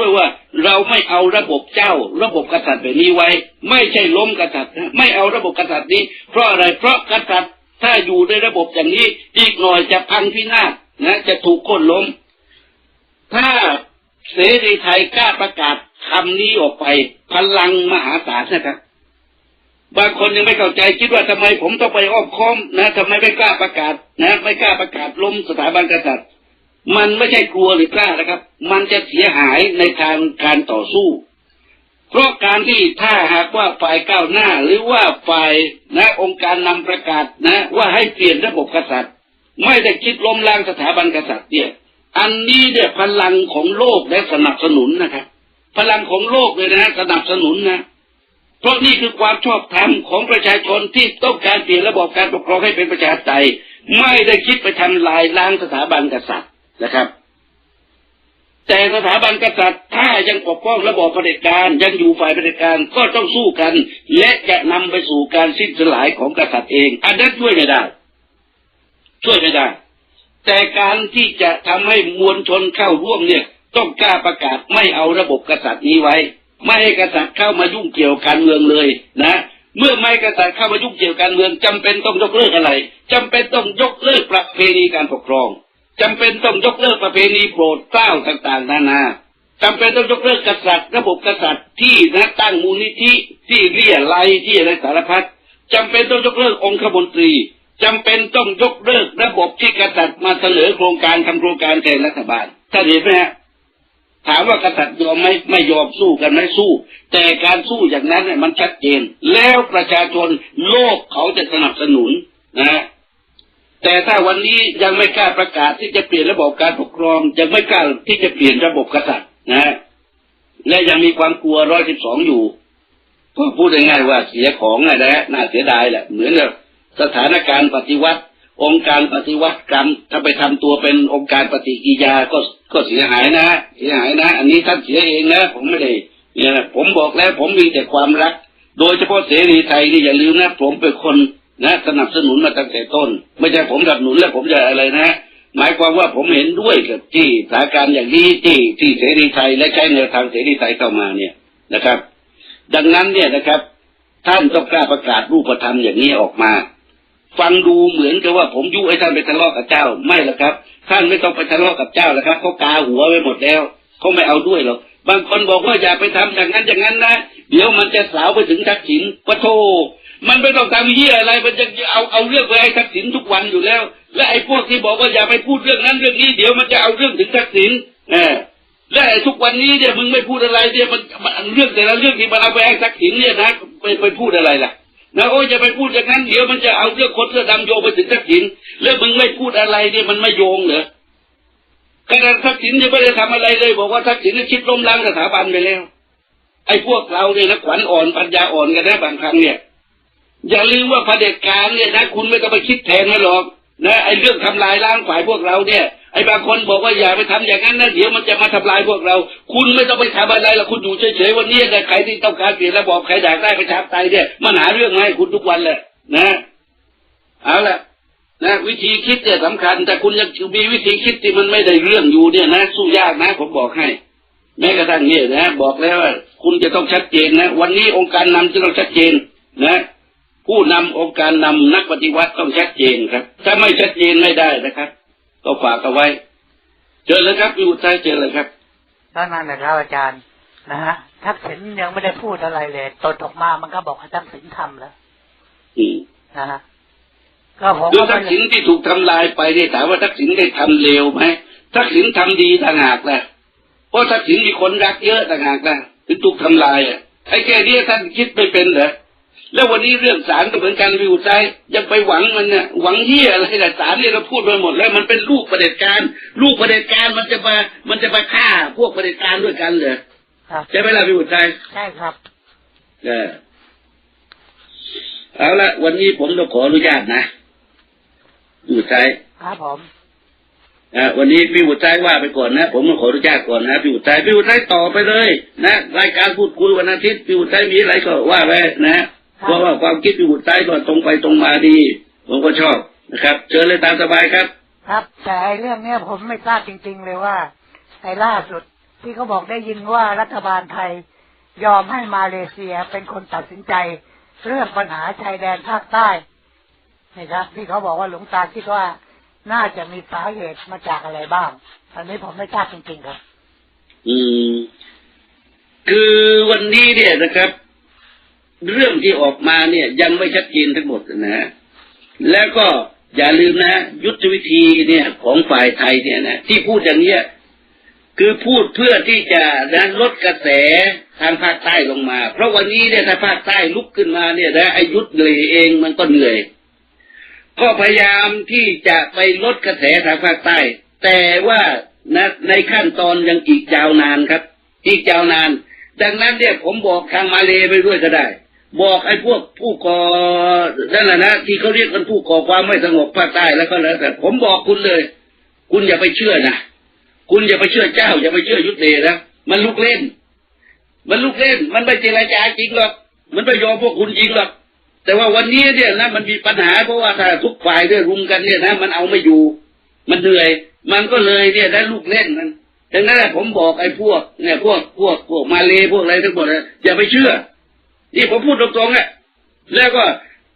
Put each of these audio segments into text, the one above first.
ด้วยว่าเราไม่เอาระบบเจ้า ระบบกษัตริย์แบบนี้ไว้ ไม่ใช่ล้มกษัตริย์ไม่เอาระบบกษัตริย์นี้ เพราะอะไรเพราะกษัตริย์ถ้าอยู่ในระบบอย่างนี้ อีกหน่อยจะพังพินาศนะจะถูกโค่นล้ม ถ้าเสรีไทยกล้าประกาศคำนี้ออกไป พลังมหาศาลนะครับบางคนยังไม่เข้าใจคิดว่าทำไมผมต้องไปอ้อมค้อมนะทำไมไม่กล้าประกาศนะ ไม่กล้าประกาศล้มสถาบันกษัตริย์ มันไม่ใช่กลัวหรือกล้านะครับ มันจะเสียหายในทางการต่อสู้ เพราะการที่ถ้าหากว่าฝ่ายก้าวหน้า หรือว่าฝ่ายนะองค์การนำประกาศนะ ว่าให้เปลี่ยนระบบกษัตริย์ ไม่ได้คิดล้มล้างสถาบันกษัตริย์เนี่ย อันนี้เนี่ยพลังของโลกและสนับสนุนนะครับ พลังของโลกเลยนะสนับสนุนนะเพราะนี่คือความชอบธรรมของประชาชนที่ต้องการเปลี่ยนระบบการปกครองให้เป็นประชาธิปไตยไม่ได้คิดไปทำลายล้างสถาบันกษัตริย์ นะครับ แต่สถาบันกษัตริย์ถ้ายังปกป้องระบอบเผด็จการยังอยู่ฝ่ายเผด็จการก็ต้องสู้กัน และจะนำไปสู่การสิ้นสลายของกษัตริย์เอง อันนั้นช่วยไม่ได้ ช่วยไม่ได้ แต่การที่จะทำให้มวลชนเข้าร่วมเนี่ย ต้องกล้าประกาศไม่เอาระบบกษัตริย์นี้ไว้ ไม่ให้กษัตริย์เข้ามายุ่งเกี่ยวการเมืองเลยนะเมื่อไม่กษัตริย์เข้ามายุ่งเกี่ยวการเมืองจำเป็นต้องยกเลิกอะไรจำเป็นต้องยกเลิกประเพณีการปกครอง จำเป็นต้องยกเลิกประเพณีโปรดเกล้าต่างๆ นานาจำเป็นต้องยกเลิกกษัตริย์ ระบบกษัตริย์ที่นะตั้งมูลนิธิที่เรียไลที่อะไรสารพัดจำเป็นต้องยกเลิกองคมนตรีจำเป็นต้องยกเลิกระบบที่กษัตริย์มาเสนอโครงการทำโครงการแทนรัฐบาลท่านเห็นไหมฮะถามว่ากษัตริย์ยอมไหมไม่ยอมสู้กันไม่สู้ แต่การสู้อย่างนั้นเนี่ยมันชัดเจน แล้วประชาชนโลกเขาจะสนับสนุนนะ แต่ถ้าวันนี้ยังไม่กล้าประกาศที่จะเปลี่ยนระบบการปกครอง ยังไม่กล้าที่จะเปลี่ยนระบบกษัตริย์นะและยังมีความกลัวร้อยสิบสองอยู่ก็พูดง่ายๆว่าเสียของนะนะน่าเสียดายแหละ เหมือนกับสถานการณ์ปฏิวัติ องค์การปฏิวัติกรรม ถ้าไปทำตัวเป็นองค์การปฏิกิยาก็ก็เสียหายนะเสียหายนะ อันนี้ท่านเสียเองนะผมไม่ได้เนี่ยนะผมบอกแล้วผมมีแต่ความรัก โดยเฉพาะเสรีไทยนี่อย่าลืมนะผมเป็นคน นะสนับสนุนมาตั้งแต่ต้น ไม่ใช่ผมสนับสนุนแล้วผมจะอะไรนะหมายความว่าผมเห็นด้วยกับที่สถานการณ์อย่างนี้ที่ที่เสรีไทยและใช้แนวทางเสรีไทยเข้ามาเนี่ยนะครับ ดังนั้นเนี่ยนะครับ ท่านต้องกล้าประกาศรูปธรรมอย่างนี้ออกมา ฟังดูเหมือนกับว่าผมยุให้ท่านไปทะเลาะกับเจ้าไม่หรอกครับ ท่านไม่ต้องไปทะเลาะกับเจ้าแล้วครับเขากาหัวไว้หมดแล้วเขาไม่เอาด้วยหรอกบางคนบอกว่าอย่าไปทำอย่างนั้นอย่างนั้นนะเดี๋ยวมันจะสาวไปถึงทักษิณปะโท มันไม่ต้องทำเยี่ยอะไร มันจะเอาเอาเรื่องไปให้ทักษิณทุกวันอยู่แล้ว และไอ้พวกที่บอกว่าอย่าไปพูดเรื่องนั้นเรื่องนี้เดี๋ยวมันจะเอาเรื่องถึงทักษิณเออและไอ้ทุกวันนี้เนี่ยมึงไม่พูดอะไรเนี่ยมันมันเรื่องแต่ละเรื่องที่มันเอาไปให้ทักษิณเนี่ยนะไปไปพูดอะไรล่ะนะโอ้ยจะไปพูดอย่างนั้นเดี๋ยวมันจะเอาเรื่องคนเสื้อดำโยงไปถึงทักษิณแล้วมึงไม่พูดอะไรเนี่ยมันไม่โยงเหรอขณะทักษิณยังไม่ได้ทำอะไรเลย บอกว่าทักษิณน่ะคิดล้มล้างสถาบันไปแล้ว ไอ้พวกเราเนี่ยนะขวัญอ่อนปัญญาอ่อนกันนะบางครั้งเนี่ย อย่าลืมว่าเผด็จการเนี่ยนะคุณไม่ต้องไปคิดแทนมันหรอกนะไอ้เรื่องทำลายล้างฝ่ายพวกเราเนี่ยไอ้บางคนบอกว่าอย่าไปทำอย่างนั้นนะเดี๋ยวมันจะมาทำลายพวกเรา คุณไม่ต้องไปทำอะไรหรอกคุณอยู่เฉยๆวันนี้แต่ใครที่ต้องการเปลี่ยนระบอบใครอยากได้ประชาธิปไตยเนี่ยมันหาเรื่องมาให้คุณทุกวันแหละนะเอาละนะวิธีคิดเนี่ยสำคัญ แต่คุณยังมีวิธีคิดที่มันไม่ได้เรื่องอยู่เนี่ยนะสู้ยากนะผมบอกให้ แม้กระทั่งเนี่ยนะ บอกแล้วว่าคุณจะต้องชัดเจนนะ วันนี้องค์การนำจะต้องชัดเจนนะ ผู้นำองค์การนำนักปฏิวัติต้องชัดเจนครับ ถ้าไม่ชัดเจนไม่ได้นะครับ ก็ฝากเอาไว้ เจอเลยครับพี่อุทัยเจอเลยครับก็นั่นแหละครับอาจารย์นะฮะทักษิณยังไม่ได้พูดอะไรเลยตนออกมามันก็บอกให้ทักษิณทำแล้วอืมนะฮะก็ผมคือก็ทักษิณที่ถูกทำลายไปเนี่ยถามว่าทักษิณได้ทำเลวไหมทักษิณทำดีต่างหากแหละเพราะทักษิณมีคนรักเยอะต่างหากนะถึงถูกทำลายอะไอ้แค่นี้ท่านคิดไม่เป็นเหรอ แล้ววันนี้เรื่องศาลก็เหมือนกันวิวใจยังไปหวังมันเนี่ยหวังเหี้ยอะไรแต่ศาลเนี่ยเราพูดไปหมดแล้วมันเป็นลูกประเผด็จการ ลูกประเผด็จการมันจะมามันจะมาฆ่าพวกประเผด็จการด้วยกันเหรอครับใช่ไหมล่ะวิวใจใช่ครับเออเอาละวันนี้ผมต้องขออนุญาตนะวิวใจครับผมอะวันนี้พี่อุทัยว่าไปก่อนนะ ผมต้องขออนุญาตก่อนนะพี่อุทัยพี่อุทัยต่อไปเลย นะรายการพูดคุยวันอาทิตย์พี่อุทัยมีอะไรก็ว่าไปนะ เพราะว่าความคิดพี่อุทัยก็ตรงไปตรงมาดี ผมก็ชอบนะครับ เชิญเลยตามสบายครับ ครับ แต่ไอ้เรื่องเนี้ยผมไม่ทราบจริง ๆ เลยว่าไอ้ล่าสุดที่เขาบอกได้ยินว่ารัฐบาลไทยยอมให้มาเลเซียเป็นคนตัดสินใจ เรื่องปัญหาชายแดนภาคใต้นะครับที่เขาบอกว่าหลวงตาคิดว่าน่าจะมีสาเหตุมาจากอะไรบ้าง อันนี้ผมไม่ทราบจริงๆครับ อืม คือวันนี้เนี่ยนะครับ เรื่องที่ออกมาเนี่ยยังไม่ชัดเจนทั้งหมดนะ แล้วก็อย่าลืมนะ ยุทธวิธีเนี่ยของฝ่ายไทยเนี่ยนะที่พูดอย่างเนี้ยคือพูดเพื่อที่จะนะลดกระแสทางภาคใต้ลงมา เพราะวันนี้เนี่ยถ้าภาคใต้ลุกขึ้นมาเนี่ยนะอายุทธเลยเองมันก็เหนื่อย ก็พยายามที่จะไปลดกระแสทางภาคใต้ แต่ว่านะในขั้นตอนยังอีกยาวนานครับ อีกยาวนาน ดังนั้นเนี่ยผมบอกทางมาเลไปด้วยก็ได้ บอกไอ้พวกผู้ก่อนั่นแหละนะที่เขาเรียกกันผู้ก่อความไม่สงบภาคใต้แล้วก็แล้วแต่ผมบอกคุณเลย คุณอย่าไปเชื่อนะคุณอย่าไปเชื่อเจ้า อย่าไปเชื่อยุทธเดชนะมันลุกเล่น มันลุกเล่น มันไม่เจรจาจริงหรอกมันไม่ยอมพวกคุณจริงหรอกแต่ว่าวันนี้เนี่ยนะมันมีปัญหาเพราะว่าถ้าทุกฝ่ายด้วยรุมกันเนี่ยนะมันเอาไม่อยู่ มันเหนื่อย มันก็เลยเนี่ยได้ลูกเล่นมันดังนั้นผมบอกไอ้พวกเนี่ยพวกพวกพวกมาเลพวกอะไรทั้งหมดนะอย่าไปเชื่อ นี่ผมพูดตรงๆอะแล้วก็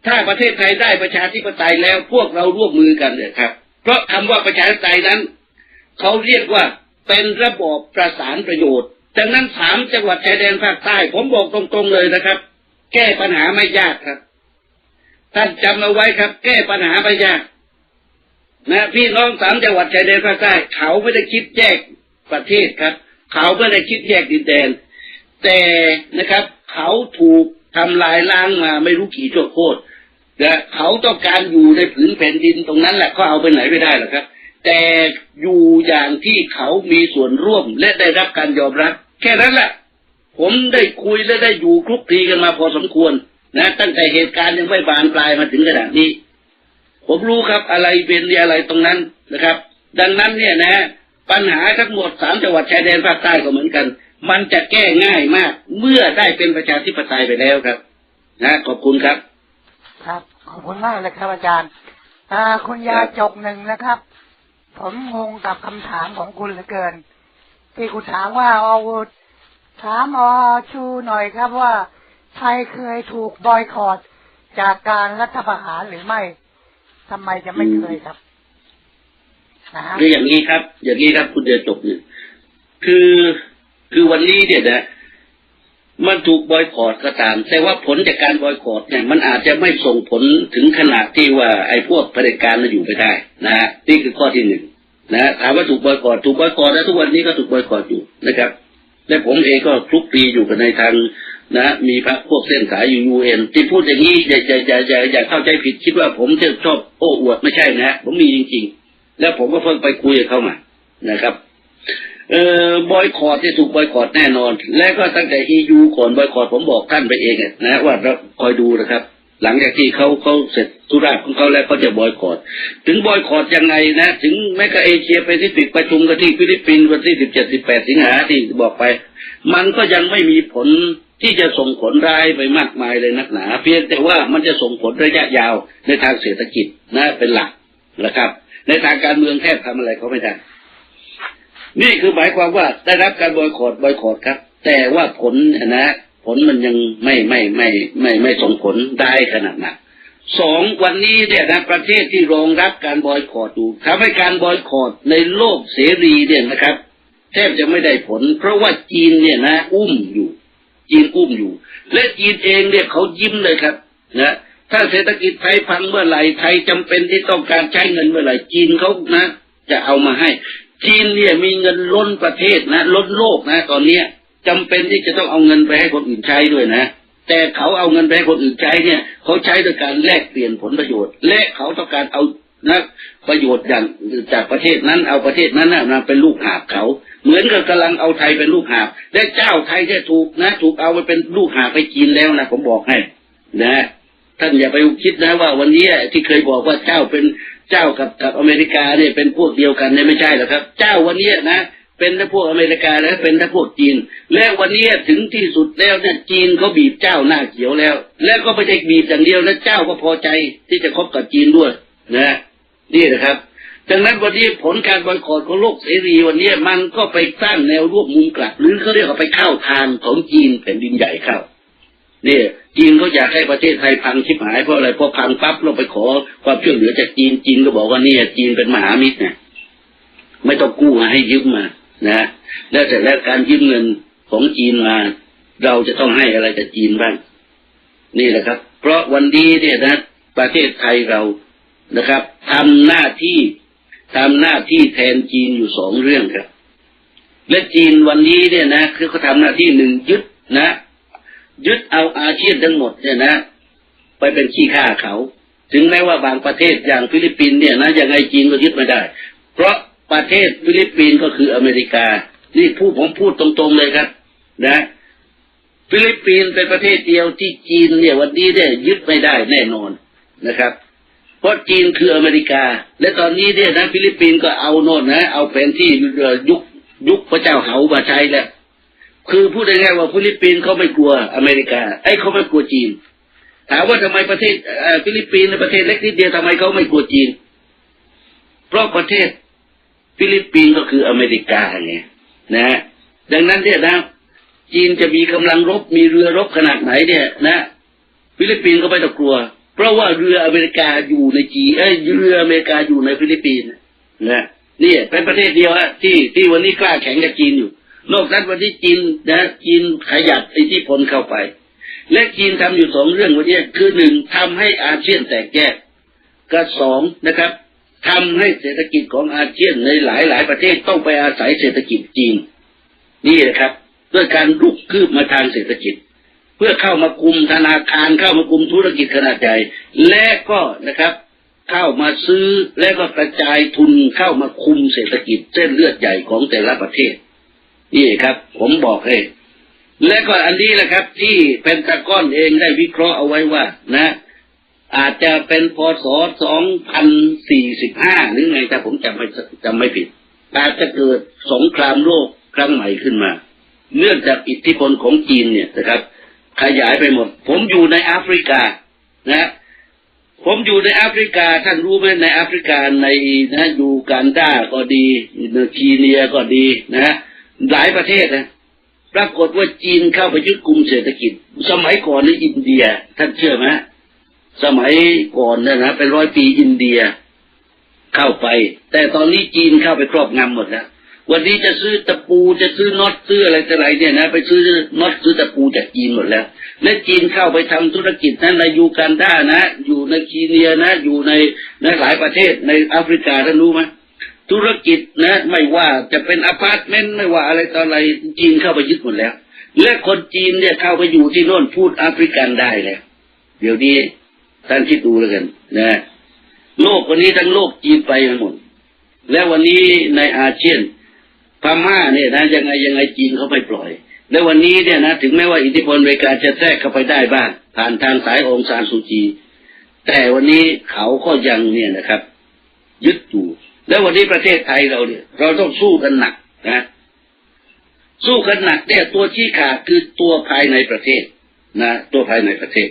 ถ้าประเทศไทยได้ประชาธิปไตยแล้วพวกเราร่วมมือกันเนี่ยครับ เพราะคำว่าประชาธิปไตยนั้นเขาเรียกว่าเป็นระบอบประสานประโยชน์ดังนั้นสามจังหวัดชายแดนภาคใต้ ผมบอกตรงๆเลยนะครับ แก้ปัญหาไม่ยากครับท่านจำเอาไว้ครับ แก้ปัญหาไม่ยากนะพี่น้องสามจังหวัดชายแดนภาคใต้ เขาไม่ได้คิดแยกประเทศครับ เขาไม่ได้คิดแยกดินแดน แต่นะครับ เขาถูกทำลายล้างมาไม่รู้กี่ชั่วโคตรนะเขาต้องการอยู่ในผืนแผ่นดินตรงนั้นแหละเขาเอาไปไหนไม่ได้หรอกครับ แต่อยู่อย่างที่เขามีส่วนร่วมและได้รับการยอมรับ แค่นั้นแหละผมได้คุยและได้อยู่คลุกคลีกันมาพอสมควร นะ ตั้งแต่เหตุการณ์ยังไม่บานปลายมาถึงขนาดนี้ ผมรู้ครับอะไรเป็นอะไรตรงนั้นนะครับ ดังนั้นเนี่ยนะปัญหาทั้งหมดสามจังหวัดชายแดนภาคใต้ก็เหมือนกัน มันจะแก้ง่ายมาก เมื่อได้เป็นประชาธิปไตยไปแล้วครับ นะ ขอบคุณครับ ครับ ขอบคุณมากเลยครับอาจารย์อ่าคุณยาจกหนึ่งนะครับ ผมงงกับคำถามของคุณเหลือเกิน ที่คุณถามว่าอาวุธถามอชูหน่อยครับว่าไทยเคยถูกบอยคอรดจากการรัฐประหารหรือไม่ทำไมจะไม่เคยครับนะฮะคืออย่างนี้ครับ อย่างนี้ครับคุณเดือนจบเนี่ยคือ คือวันนี้เนี่ยนะมันถูกบอยคอรดก็ตาม แต่ว่าผลจากการบอยคอรดเนี่ยมันอาจจะไม่ส่งผลถึงขนาดที่ว่าไอ้พวกเผด็จการมันอยู่ไปได้นะฮะนี่คือข้อที่หนึ่งนะถามว่าถูกบอยคอรดถูกบอยคอรดแล้วทุกวันนี้ก็ถูกบอยคอรดอยู่นะครับ และผมเองก็คลุกคลีอยู่กันในทางนะมีพรรคพวกเส้นสายอยู่ยูเอ็นที่พูดอย่างนี้อย่าอย่าอย่าอย่าอย่าเข้าใจผิดคิดว่าผมจะชอบโอ้อวดไม่ใช่นะฮะผมมีจริง ๆ แล้วผมก็เพิ่งไปคุยกับเขามานะครับ เอ่อบอยคอร์ดที่ถูกบอยคอร์ดแน่นอน และก็ตั้งแต่ EU ก่อนบอยคอร์ดผมบอกท่านไปเองนะว่าเราคอยดูนะครับ หลังจากที่เขาเขาเสร็จธุระของเขาแล้วเขาจะบอยคอร์ดถึงบอยคอร์ดยังไงนะ ถึงแม้กระเอเชียแปซิฟิกประชุมกันที่ฟิลิปปินส์วันที่สิบเจ็ดสิบแปดสิงหาที่บอกไป มันก็ยังไม่มีผลที่จะส่งผลร้ายไปมากมายเลยนักหนา เพียงแต่ว่ามันจะส่งผลระยะยาวในทางเศรษฐกิจนะเป็นหลักนะครับ ในทางการเมืองแทบทำอะไรเขาไม่ได้ นี่คือหมายความว่าได้รับการบอยคอรดบอยคอรดครับ แต่ว่าผลนะ ผลมันยังไม่ไม่ไม่ไม่ไม่ส่งผลได้ขนาดนั้นสองวันนี้เนี่ยนะประเทศที่รองรับการบอยคอรดอยู่ทำให้การบอยคอรดในโลกเสรีเนี่ยนะครับแทบจะไม่ได้ผล เพราะว่าจีนเนี่ยนะ อุ้มอยู่ จีนอุ้มอยู่ และจีนเองเนี่ยเขายิ้มเลยครับนะถ้าเศรษฐกิจไทยพังเมื่อไหร่ไทยจำเป็นที่ต้องการใช้เงินเมื่อไหร่จีนเขานะ จะเอามาให้ จีนเนี่ยมีเงินล้นประเทศนะ ล้นโลกนะ ตอนเนี้ยจำเป็นที่จะต้องเอาเงินไปให้คนอื่นใช้ด้วยนะ แต่เขาเอาเงินไปให้คนอื่นใช้เนี่ย เขาใช้โดยการแลกเปลี่ยนผลประโยชน์ และเขาต้องการเอานะประโยชน์อย่างจากประเทศนั้นเอาประเทศนั้นนะมาเป็นลูกหาบเขา เหมือนกับกำลังเอาไทยเป็นลูกหาบและเจ้าไทยที่ถูกนะ ถูกเอาไปเป็นลูกหาบไปจีนแล้วนะผมบอกให้นะท่านอย่าไปคิดนะว่าวันนี้ที่เคยบอกว่าเจ้าเป็น เจ้ากับกับอเมริกาเนี่ยเป็นพวกเดียวกันเนี่ยไม่ใช่หรอกครับ เจ้าวันนี้นะเป็นทั้งพวกอเมริกาและเป็นทั้งพวกจีน และวันนี้ถึงที่สุดแล้วเนี่ยจีนเขาบีบเจ้าหน้าเขียวแล้ว แล้วก็ไม่ใช่บีบอย่างเดียวแล้วเจ้าก็พอใจที่จะคบกับจีนด้วยนะนี่นะครับดังนั้นวันนี้ผลการบอยคอรของโลกเสรีวันนี้มันก็ไปสร้างแนวร่วมมุมกลับหรือเขาเรียกว่าไปเข้าทางของจีนแผ่นดินใหญ่เข้า เนี่ยจีนเขาอยากให้ประเทศไทยพังชิบหายเพราะอะไรเพราะพังปั๊บเราไปขอความช่วยเหลือจากจีนจีนก็บอกว่าเนี่ยจีนเป็นมหามิตรนะไม่ต้องกู้มาให้ยืมมานะแล้วแต่แล้วการยืมเงินของจีนมา เราจะต้องให้อะไรจากจีนบ้างนี่แหละครับ เพราะวันนี้เนี่ยนะ ประเทศไทยเรานะครับทำหน้าที่ทำหน้าที่แทนจีนอยู่สองเรื่องครับ และจีนวันนี้เนี่ยนะคือเขาทำหน้าที่หนึ่งยึดนะ ยึดเอาอาเซียนทั้งหมดเนี่ยนะ ไปเป็นขี้ข้าเขา ถึงแม้ว่าบางประเทศอย่างฟิลิปปินส์เนี่ยนะยังไงจีนก็ยึดไม่ได้ เพราะประเทศฟิลิปปินส์ก็คืออเมริกา นี่พูดผมพูดตรงๆเลยครับ นะ ฟิลิปปินส์เป็นประเทศเดียวที่จีนเนี่ยวันนี้เนี่ยยึดไม่ได้แน่นอนนะครับเพราะจีนคืออเมริกา และตอนนี้เนี่ยนะฟิลิปปินส์ก็เอาโน่นนะ เอาแผนที่ยุคยุคพระเจ้าเหามาใช้แล้ว คือพูดง่ายๆว่าฟิลิปปินส์เขาไม่กลัวอเมริกา ไอ้เขาไม่กลัวจีน ถามว่าทำไมประเทศเอ่อฟิลิปปินส์ประเทศเล็กนิดเดียวทำไมเขาไม่กลัวจีน เพราะประเทศฟิลิปปินส์ก็คืออเมริกาไงนะดังนั้นเนี่ยนะ จีนจะมีกำลังรบมีเรือรบขนาดไหนเนี่ยนะ ฟิลิปปินส์ก็ไม่ต้องกลัว เพราะว่าเรืออเมริกาอยู่ในจีเอ้ยเรืออเมริกาอยู่ในฟิลิปปินส์นะนี่เป็นประเทศเดียวฮะที่ที่วันนี้กล้าแข่งกับจีนอยู่ นอกนั้นวันนี้จีนนะจีนขยับอิทธิพลเข้าไป และจีนทำอยู่สองเรื่องวันนี้คือหนึ่งทำให้อาเซียนแตกแยกกับสองนะครับทำให้เศรษฐกิจของอาเซียนในหลายหลายประเทศต้องไปอาศัยเศรษฐกิจจีน นี่นะครับด้วยการลุกคืบมาทางเศรษฐกิจ เพื่อเข้ามาคุมธนาคารเข้ามาคุมธุรกิจขนาดใหญ่และก็นะครับ เข้ามาซื้อและก็กระจายทุนเข้ามาคุมเศรษฐกิจเส้นเลือดใหญ่ของแต่ละประเทศ นี่ครับ ผมบอกให้และก็อันนี้แหละครับ ที่เพนตากอนเองได้วิเคราะห์เอาไว้ว่า นะ อาจจะเป็นพศ2045หรือไงถ้าผมจำไม่จำไม่ผิดอาจจะเกิดสงครามโลกครั้งใหม่ขึ้นมา เนื่องจากอิทธิพลของจีนเนี่ยนะครับ ขยายไปหมด ผมอยู่ในแอฟริกานะ ผมอยู่ในแอฟริกา ท่านรู้ไหมในแอฟริกาในนะยูกันดาก็ดีในคีเนียก็ดีนะฮะ หลายประเทศนะปรากฏว่าจีนเข้าไปยึดกลุ่มเศรษฐกิจ สมัยก่อนในอินเดีย ท่านเชื่อไหมสมัยก่อนเนะนะเป็นร้อยปีอินเดียเข้าไป แต่ตอนนี้จีนเข้าไปครอบงำหมดแล้ววันนี้จะซื้อตะปูจะซื้อน็อตซื้ออะไรต่ออะไรเนี่ยนะไปซื้อน็อตซื้อตะปูจากจีนหมดแล้ว และจีนเข้าไปทำธุรกิจนั้นในยูกันดานะ อยู่ในคีเนียนะ อยู่ในในหลายประเทศในแอฟริกาท่านรู้ไหม ธุรกิจนะ ไม่ว่าจะเป็นอพาร์ตเมนต์ไม่ว่าอะไรต่ออะไรจีนเข้าไปยึดหมดแล้ว และคนจีนเนี่ยเข้าไปอยู่ที่โน่นพูดแอฟริกันได้แล้วเดี๋ยวนี้ท่านคิดดูแล้วกันนะโลกวันนี้ทั้งโลกจีนไปหมด และวันนี้ในอาเซียนพม่าเนี่ยนะยังไงยังไงจีนเขาไม่ปล่อย และวันนี้เนี่ยนะถึงแม้ว่าอิทธิพลอเมริกาจะแทรกเข้าไปได้บ้างผ่านทางสายองซานซูจี แต่วันนี้เขาก็ยังเนี่ยนะครับ ยึดอยู่ แล้ววันนี้ประเทศไทยเราเนี่ย เราต้องสู้กันหนักนะสู้กันหนักเนี่ยตัวชี้ขาดคือตัวภายในประเทศนะตัวภายในประเทศ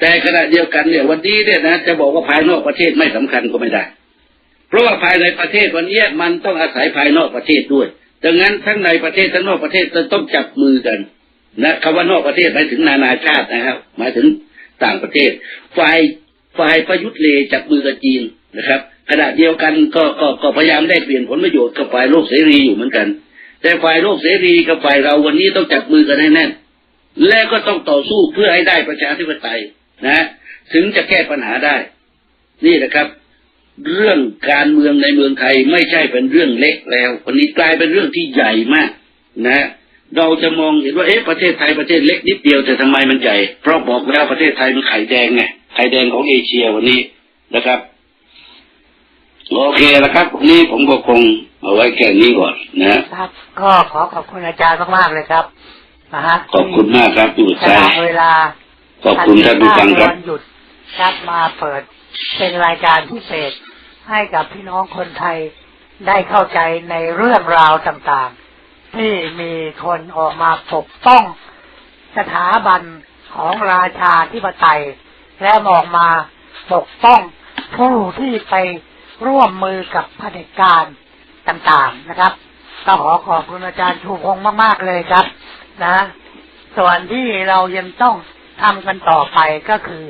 แต่ขณะเดียวกันเนี่ย วันนี้เนี่ยนะจะบอกว่าภายนอกประเทศไม่สำคัญก็ไม่ได้ เพราะว่าภายในประเทศวันนี้มันต้องอาศัยภายนอกประเทศด้วยดังนั้นทั้งในประเทศทั้งนอกประเทศจะต้องจับมือกันนะคำว่านอกประเทศหมายถึงนานาชาตินะครับ หมายถึงต่างประเทศ ฝ่ายฝ่ายประยุทธ์เลจับมือกับจีน นะครับขณะเดียวกันก็ก็ก็พยายามได้เปลี่ยนผลประโยชน์กับฝ่ายโลกเสรีอยู่เหมือนกัน แต่ฝ่ายโลกเสรีกับฝ่ายเราวันนี้ต้องจับมือกันให้แน่นและก็ต้องต่อสู้เพื่อให้ได้ประชาธิปไตยนะ ถึงจะแก้ปัญหาได้ นี่นะครับ เรื่องการเมืองในเมืองไทยไม่ใช่เป็นเรื่องเล็กแล้ววันนี้กลายเป็นเรื่องที่ใหญ่มาก นะ เราจะมองเห็นว่าเอ๊ะประเทศไทยประเทศเล็กนิดเดียวแต่ทำไมมันใหญ่เพราะบอกแล้วประเทศไทยมันไข่แดงไงไข่แดงของเอเชียวันนี้นะครับ โอเคแล้วครับวันนี้ผมก็คงเอาไว้แค่นี้ก่อนนะครับ ก็ขอขอบคุณอาจารย์มากๆเลยครับนะฮะขอบคุณมากครับที่อุตสส่าละห์เวลาขอบคุณท่านผู้ฟังครับวันหยุดครับมาเปิดเป็นรายการพิเศษ ให้กับพี่น้องคนไทยได้เข้าใจในเรื่องราวต่างๆ ที่มีคนออกมาปกป้องสถาบันของราชาธิปไตย และออกมาปกป้องผู้ที่ไป ร่วมมือกับเผด็จการต่างๆนะครับก็ขอขอบคุณอาจารย์ชูพงมากๆเลยครับ นะ ส่วนที่เรายังต้องทำกันต่อไปก็คือ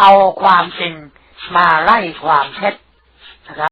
เอาความจริงมาไล่ความเท็จนะครับ